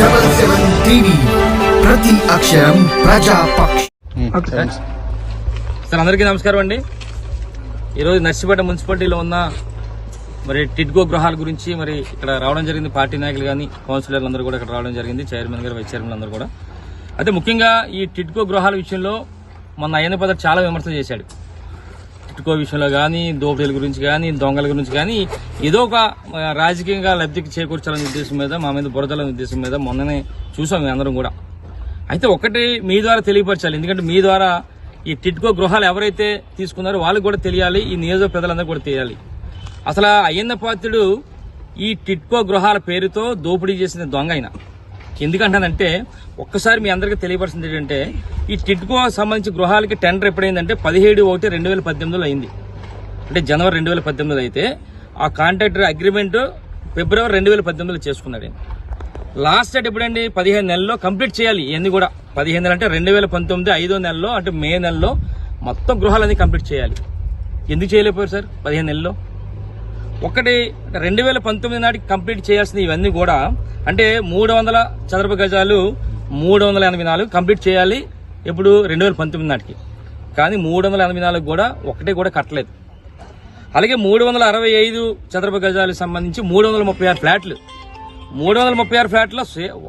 Double seven TV ప్రతి అక్షరం ప్రజాపక్ష sir అందరికీ నమస్కారం అండి. ఈరోజు నర్సిపేట మున్సిపాలిటీలో ఉన్న మరి టిడ్కో గృహాల గురించి మరి ఇక్కడ రావడం జరిగింది పార్టీ నాయకులు కానీ కౌన్సిలర్లు అందరూ కూడా ఇక్కడ రావడం జరిగింది చైర్మన్ గారు వైస్ చైర్మన్ అందరూ కూడా. అయితే ముఖ్యంగా ఈ టిడ్కో గృహాల విషయంలో మొన్న అయ్యన్న పదర్ చాలా విమర్శలు చేశాడు. టిట్కో విషయంలో కానీ దోపిడీల గురించి కానీ దొంగల గురించి కానీ ఏదో ఒక రాజకీయంగా లబ్ధికి చేకూర్చాలనే ఉద్దేశం మీద మా మీద బురదలనే ఉద్దేశం మీద మొన్ననే చూసాం మేము అందరం కూడా. అయితే ఒకటి మీ ద్వారా తెలియపరచాలి. ఎందుకంటే మీ ద్వారా ఈ టిట్కో గృహాలు ఎవరైతే తీసుకున్నారో వాళ్ళకి కూడా తెలియాలి ఈ నియోజక ప్రజలందరూ కూడా తెలియాలి. అసలు అయ్యన్న పాత్రుడు ఈ టిట్కో గృహాల పేరుతో దోపిడీ చేసిన దొంగ ఆయన. ఎందుకంటానంటే ఒక్కసారి మీ అందరికీ తెలియపరిచింది ఏంటంటే ఈ టిట్కో సంబంధించి గృహాలకి టెండర్ ఎప్పుడైందంటే పదిహేడు ఒకటి రెండు వేల పద్దెనిమిదిలో అయింది. అంటే జనవరి రెండు వేల పద్దెనిమిదిలో అయితే ఆ కాంట్రాక్టర్ అగ్రిమెంట్ ఫిబ్రవరి రెండు వేల పద్దెనిమిదిలో చేసుకున్నాడు లాస్ట్ డేట్ ఎప్పుడండి? పదిహేను నెలల్లో కంప్లీట్ చేయాలి ఇవన్నీ కూడా. పదిహేను నెలలు అంటే రెండు వేల పంతొమ్మిది ఐదో నెలలో అంటే మే నెలలో మొత్తం గృహాలన్నీ కంప్లీట్ చేయాలి. ఎందుకు చేయలేకపోయారు సార్? పదిహేను నెలల్లో? ఒకటి రెండు వేల పంతొమ్మిది నాటికి కంప్లీట్ చేయాల్సిన ఇవన్నీ కూడా అంటే మూడు వందల చదరపు గజాలు మూడు వందల ఎనభై నాలుగు కంప్లీట్ చేయాలి ఇప్పుడు రెండు వేల పంతొమ్మిది నాటికి. కానీ మూడు వందల ఎనభై నాలుగు కూడా ఒకటే కూడా కట్టలేదు. అలాగే మూడు వందల అరవై ఐదు చదరపు గజాలకు సంబంధించి మూడు వందల ముప్పై ఆరు ఫ్లాట్లు. మూడు వందల ముప్పై ఆరు ఫ్లాట్లో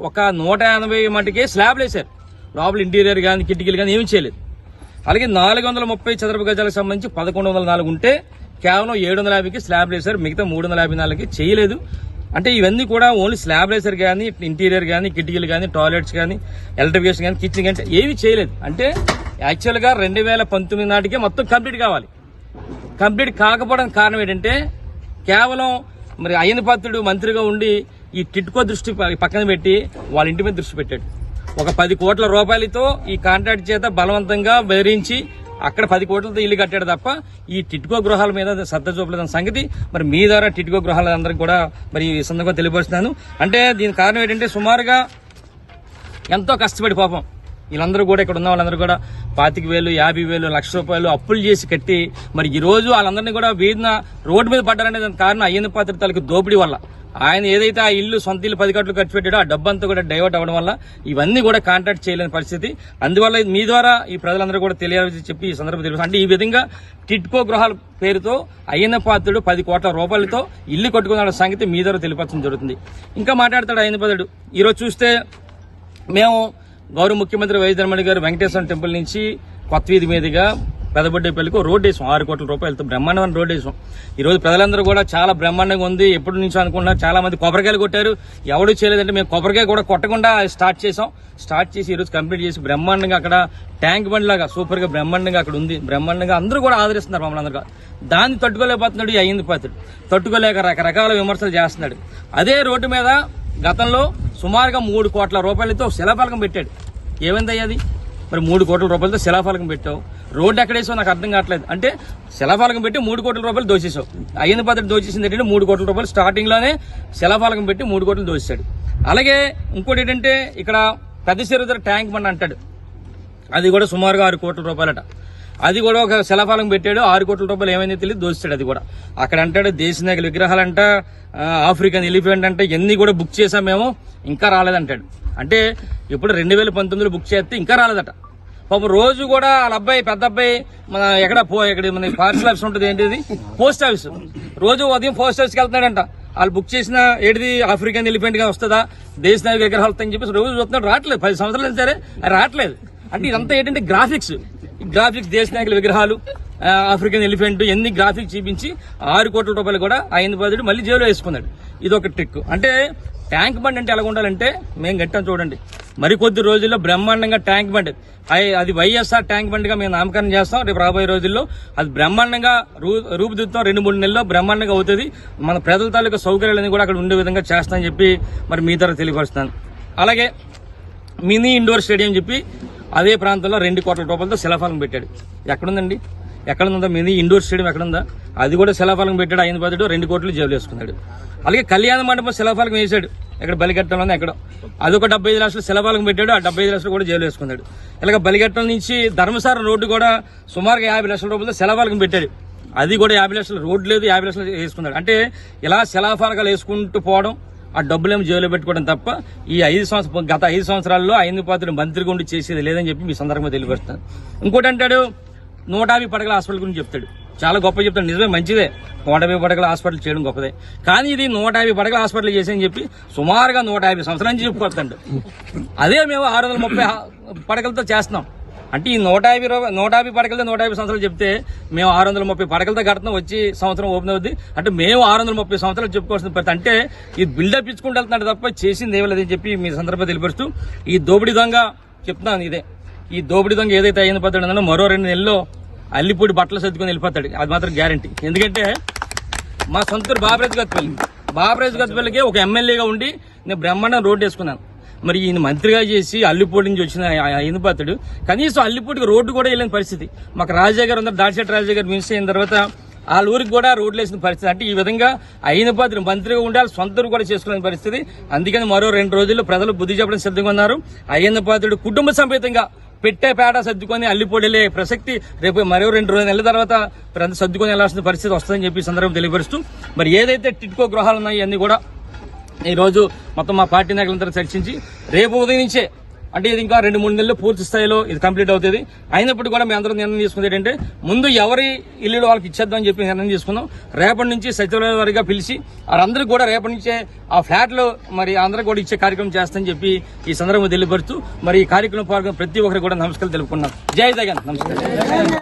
ఒక నూట ఎనభై మటుకే స్లాబ్లు వేశారు. లోపల ఇంటీరియర్ కానీ కిటికీలు కానీ ఏమీ చేయలేదు. అలాగే నాలుగు వందల ముప్పై చదరపు గజాలకు సంబంధించి పదకొండు వందల నాలుగు ఉంటే కేవలం ఏడు వందల యాభైకి స్లాబ్ వేశారు మిగతా మూడు వందల యాభై నాలుగుకి చేయలేదు. అంటే ఇవన్నీ కూడా ఓన్లీ స్లాబ్ వేశారు కానీ ఇంటీరియర్ కానీ కిటికీలు కానీ టాయిలెట్స్ కానీ ఎలక్ట్రిఫికేషన్ కానీ కిచెన్ కానీ ఏవి చేయలేదు. అంటే యాక్చువల్గా రెండు వేల పంతొమ్మిది నాటికే మొత్తం కంప్లీట్ కావాలి. కంప్లీట్ కాకపోవడానికి కారణం ఏంటంటే కేవలం మరి అయ్యన పాత్రుడు మంత్రిగా ఉండి ఈ టిట్కో దృష్టి పక్కన పెట్టి వాళ్ళ ఇంటి మీద దృష్టి పెట్టాడు. ఒక పది కోట్ల రూపాయలతో ఈ కాంట్రాక్ట్ చేత బలవంతంగా బెదిరించి అక్కడ పది కోట్లతో ఇల్లు కట్టాడు తప్ప ఈ టిట్కో గృహాల మీద శ్రద్ధ చూపలేదన్న సంగతి. మరి మీ ద్వారా టిట్కో గృహాల అందరికి కూడా మరి ఈ సందర్భంగా తెలియపరుస్తున్నాను. అంటే దీని కారణం ఏంటంటే సుమారుగా ఎంతో కష్టపడి పాపం. వీళ్ళందరూ కూడా ఇక్కడ ఉన్న వాళ్ళందరూ కూడా పాతిక వేలు యాభై వేలు లక్ష రూపాయలు అప్పులు చేసి కట్టి మరి ఈ రోజు వాళ్ళందరినీ కూడా వీధిన రోడ్డు మీద పడ్డారనే దానికి కారణం అయ్యన్న పాత్ర తాలూకు దోపిడీ వల్ల. ఆయన ఏదైతే ఆ ఇల్లు సొంత ఇల్లు పది కట్లు ఖర్చు పెట్టాడో ఆ డబ్బంతా కూడా డైవర్ట్ అవ్వడం వల్ల ఇవన్నీ కూడా కాంటాక్ట్ చేయలేని పరిస్థితి. అందువల్ల మీ ద్వారా ఈ ప్రజలందరూ కూడా తెలియాలని చెప్పి ఈ సందర్భం తెలుసు అంటే ఈ విధంగా టిట్కో గృహాల పేరుతో అయ్యన్న పాత్రుడు పది కోట్ల రూపాయలతో ఇల్లు కట్టుకున్న సంగతి మీ ద్వారా తెలియపరచడం జరుగుతుంది. ఇంకా మాట్లాడతాడు అయ్యన్న పాత్రుడు. ఈరోజు చూస్తే మేము గౌరవ ముఖ్యమంత్రి వైఎస్ ధర్మణి గారు వెంకటేశ్వర టెంపుల్ నుంచి కొత్త వీధి మీదుగా పెదబొడ్డేపల్లికి రోడ్ వేసాం. ఆరు కోట్ల రూపాయలతో బ్రహ్మాండమైన రోడ్ వేసాం. ఈ రోజు ప్రజలందరూ కూడా చాలా బ్రహ్మాండంగా ఉంది. ఎప్పటి నుంచో అనుకుంటున్నారు చాలా మంది కొబ్బరికాయలు కొట్టారు. ఎవడు చేయలేదంటే మేము కొబ్బరికాయ కూడా కొట్టకుండా స్టార్ట్ చేసాం. స్టార్ట్ చేసి ఈ రోజు కంప్లీట్ చేసి బ్రహ్మాండంగా అక్కడ ట్యాంక్ బండ్ లాగా సూపర్గా బ్రహ్మాండంగా అక్కడ ఉంది. బ్రహ్మాండంగా అందరూ కూడా ఆదరిస్తున్నారు మమ్మల్ని అందరూ దాన్ని తట్టుకోలేకపోతున్నాడు ఈ అయ్యింది పాత్రుడు తట్టుకోలేక రకరకాల విమర్శలు చేస్తున్నాడు. అదే రోడ్డు మీద గతంలో సుమారుగా మూడు కోట్ల రూపాయలతో శిలాఫలకం పెట్టాడు. ఏమైంది మరి మూడు కోట్ల రూపాయలతో శిలాఫలకం పెట్టావు. రోడ్డు ఎక్కడేసో నాకు అర్థం కావట్లేదు. అంటే శిలాఫలకం పెట్టి మూడు కోట్ల రూపాయలు దోచేసావు అయ్యన పద్ధతి దోచేసింది ఏంటంటే మూడు కోట్ల రూపాయలు స్టార్టింగ్లోనే శిలాఫలకం పెట్టి మూడు కోట్లు దోచేశాడు అలాగే ఇంకోటి ఏంటంటే ఇక్కడ పెద్ద చెరువు ట్యాంక్ బండ్ అంటాడు. అది కూడా సుమారుగా ఆరు కోట్ల రూపాయలట. అది కూడా ఒక శిలాఫలం పెట్టాడు ఆరు కోట్ల రూపాయలు ఏమైందో తెలియదు దోస్తాడు అది కూడా. అక్కడ అంటాడు దేశ నాయకుల విగ్రహాలంట ఆఫ్రికన్ ఎలిఫెంట్ అంటే ఇవన్నీ కూడా బుక్ చేసాం మేము ఇంకా రాలేదంటాడు. అంటే ఇప్పుడు రెండు వేల పంతొమ్మిదిలో బుక్ చేస్తే ఇంకా రాలేదట. పాపం రోజు కూడా వాళ్ళ అబ్బాయి పెద్ద అబ్బాయి మన ఎక్కడ పో ఇక్కడ మన పార్సల్ ఆఫీస్ ఉంటుంది ఏంటిది? Post office. రోజు ఉదయం పోస్ట్ ఆఫీస్కి వెళ్తున్నాడంట. వాళ్ళు బుక్ చేసిన ఏడిది ఆఫ్రికన్ ఎలిఫెంట్గా వస్తుందా దేశ నాయక విగ్రహాలు వస్తాయని చెప్పేసి రోజు చూస్తున్నాడు రావట్లేదు. పది సంవత్సరాలు సరే రావట్లేదు. అంటే ఇదంతా ఏంటంటే గ్రాఫిక్స్ గ్రాఫిక్స్ దేశ నాయకుల విగ్రహాలు ఆఫ్రికన్ ఎలిఫెంట్ ఎన్ని గ్రాఫిక్స్ చూపించి ఆరు కోట్ల రూపాయలు కూడా ఆయన బాధుడు మళ్ళీ జైలు వేసుకున్నాడు. ఇది ఒక ట్రిక్ అంటే ట్యాంక్ బండ్ అంటే ఎలా ఉండాలంటే మేము గట్టాం చూడండి. మరికొద్ది రోజుల్లో బ్రహ్మాండంగా ట్యాంక్ బండ్. అది వైఎస్ఆర్ ట్యాంక్ బండ్గా మేము నామకరణం చేస్తాం. రేపు రాబోయే రోజుల్లో అది బ్రహ్మాండంగా రూ- రూపుదిద్దుతాం. రెండు మూడు నెలల్లో బ్రహ్మాండంగా అవుతుంది. మన ప్రజల తాలూకా సౌకర్యాలన్నీ కూడా అక్కడ ఉండే విధంగా చేస్తామని చెప్పి మరి మీ ద్వారా తెలియపరుస్తాను అలాగే మినీ ఇండోర్ స్టేడియం చెప్పి అదే ప్రాంతంలో రెండు కోట్ల రూపాయలతో శిలాఫలం పెట్టాడు. ఎక్కడుందండి? ఎక్కడ ఉందా ఇండోర్ స్టేడియం ఎక్కడ ఉందా అది కూడా శిలాఫలం పెట్టాడు ఆయన బాధుడు రెండు కోట్లు జైలు వేసుకున్నాడు. అలాగే కళ్యాణ మండపం శిలాఫలం వేశాడు. ఇక్కడ బలిఘట్టంలో ఎక్కడ. అదొక డెబ్బై ఐదు లక్షలు శిలాఫలం పెట్టాడు. ఆ డెబ్బై ఐదు లక్షలు కూడా జైలు వేసుకున్నాడు. ఇలాగ బలిఘట్టం నుంచి ధర్మసార రోడ్డు కూడా సుమారుగా యాభై లక్షల రూపాయలతో శిలాఫలం పెట్టాడు. అది కూడా యాభై లక్షలు రోడ్డు లేదు యాభై లక్షలు వేసుకున్నాడు. అంటే ఇలా శిలాఫలకాలు వేసుకుంటూ పోవడం ఆ డబ్బులేమో జైల్లో పెట్టుకోవడం తప్ప ఈ ఐదు సంవత్సరం గత ఐదు సంవత్సరాల్లో ఐదు పాత్రలు మంత్రిగా ఉండి చేసేది లేదని చెప్పి మీ సందర్భంగా తెలియపరుస్తాను. ఇంకోటి అంటాడు నూట యాభై పడగల హాస్పిటల్ గురించి చెప్తాడు. చాలా గొప్ప చెప్తాడు. నిజమే మంచిదే. నూట యాభై పడగల హాస్పిటల్ చేయడం గొప్పదే. కానీ ఇది నూట యాభై పడగల హాస్పిటల్ చేసేని చెప్పి సుమారుగా నూట యాభై సంవత్సరాల నుంచి చెప్పుకొస్తాడు. అదే మేము ఆరు వందల ముప్పై పడగలతో పడకలతో చేస్తున్నాం. అంటే ఈ నూట యాభై రూపాయ నూట యాభై పడకలతో నూట యాభై సంవత్సరాలు చెప్తే మేము ఆరు వందల ముప్పై పడకలతో కడుతున్నాం వచ్చి సంవత్సరం ఓపెన్ అవుద్ది. అంటే మేము ఆరు వందల ముప్పై సంవత్సరాలు చెప్పుకోవాల్సిన పరిస్థితి అంటే ఈ బిల్డప్ ఇచ్చుకుంటూ వెళ్తున్నాడు తప్ప చేసింది ఏమీ లేదని చెప్పి మీ సందర్భంగా తెలియపరుస్తూ ఈ దోపిడీ దొంగ చెప్తున్నాను ఇదే. ఈ దోపిడీ దొంగ ఏదైతే అయిన పద్ధతి మరో రెండు నెలల్లో అల్లిపూడి బట్టలు సర్దుకొని వెళ్ళిపోతాడు. అది మాత్రం గ్యారంటీ ఎందుకంటే మా సొంత బాబరాజు గత్పల్లి బాబరాజు గత్పల్లికి ఒక ఎమ్మెల్యేగా ఉండి నేను బ్రహ్మాండం రోడ్డు వేసుకున్నాను. మరి ఈయన మంత్రిగా చేసి అల్లిపూడి నుంచి వచ్చిన అయినపాతుడు కనీసం అల్లిపోటికి రోడ్డు కూడా వెళ్ళిన పరిస్థితి. మాకు రాజా గారు అందరు దాడిశెట్టి రాజా గారు అయిన తర్వాత వాళ్ళ ఊరికి కూడా రోడ్లు వేసిన పరిస్థితి. అంటే ఈ విధంగా అయిన పాత్ర మంత్రిగా ఉండాలి వాళ్ళ కూడా చేసుకునే పరిస్థితి. అందుకని మరో రెండు రోజుల్లో ప్రజలు బుద్ధి చెప్పడం సిద్ధంగా ఉన్నారు. అయ్యన్న పాత్రుడు కుటుంబ సమేతంగా పెట్టే పేట సర్దుకొని అల్లిపొడిలే ప్రసక్తి రేపు మరో రెండు రోజుల నెలల తర్వాత ప్రజలు సర్దుకొని వెళ్ళాల్సిన పరిస్థితి వస్తుందని చెప్పి సందర్భం తెలియపరుస్తూ మరి ఏదైతే టిట్కో గృహాలు ఉన్నాయో అన్ని కూడా ఈరోజు మొత్తం మా పార్టీ నాయకులందరూ చర్చించి రేపు ఉదయం నుంచే అంటే ఇది ఇంకా రెండు మూడు నెలలు పూర్తి స్థాయిలో ఇది కంప్లీట్ అవుతుంది. అయినప్పుడు కూడా మేము అందరం నిర్ణయం తీసుకుంది ఏంటంటే ముందు ఎవరి ఇల్లు వాళ్ళకి ఇచ్చేద్దామని చెప్పి నిర్ణయం తీసుకున్నాం. రేపటి నుంచి సచివాలయ వారిగా పిలిచి వారందరికీ కూడా రేపటి నుంచే ఆ ఫ్లాట్లు మరి అందరికి కూడా ఇచ్చే కార్యక్రమం చేస్తామని చెప్పి ఈ సందర్భంగా తెలియపరుస్తూ మరి ఈ కార్యక్రమం పాల్గొన్న ప్రతి ఒక్కరికి కూడా నమస్కారం తెలుపుకున్నాం జై జగన్. నమస్కారం.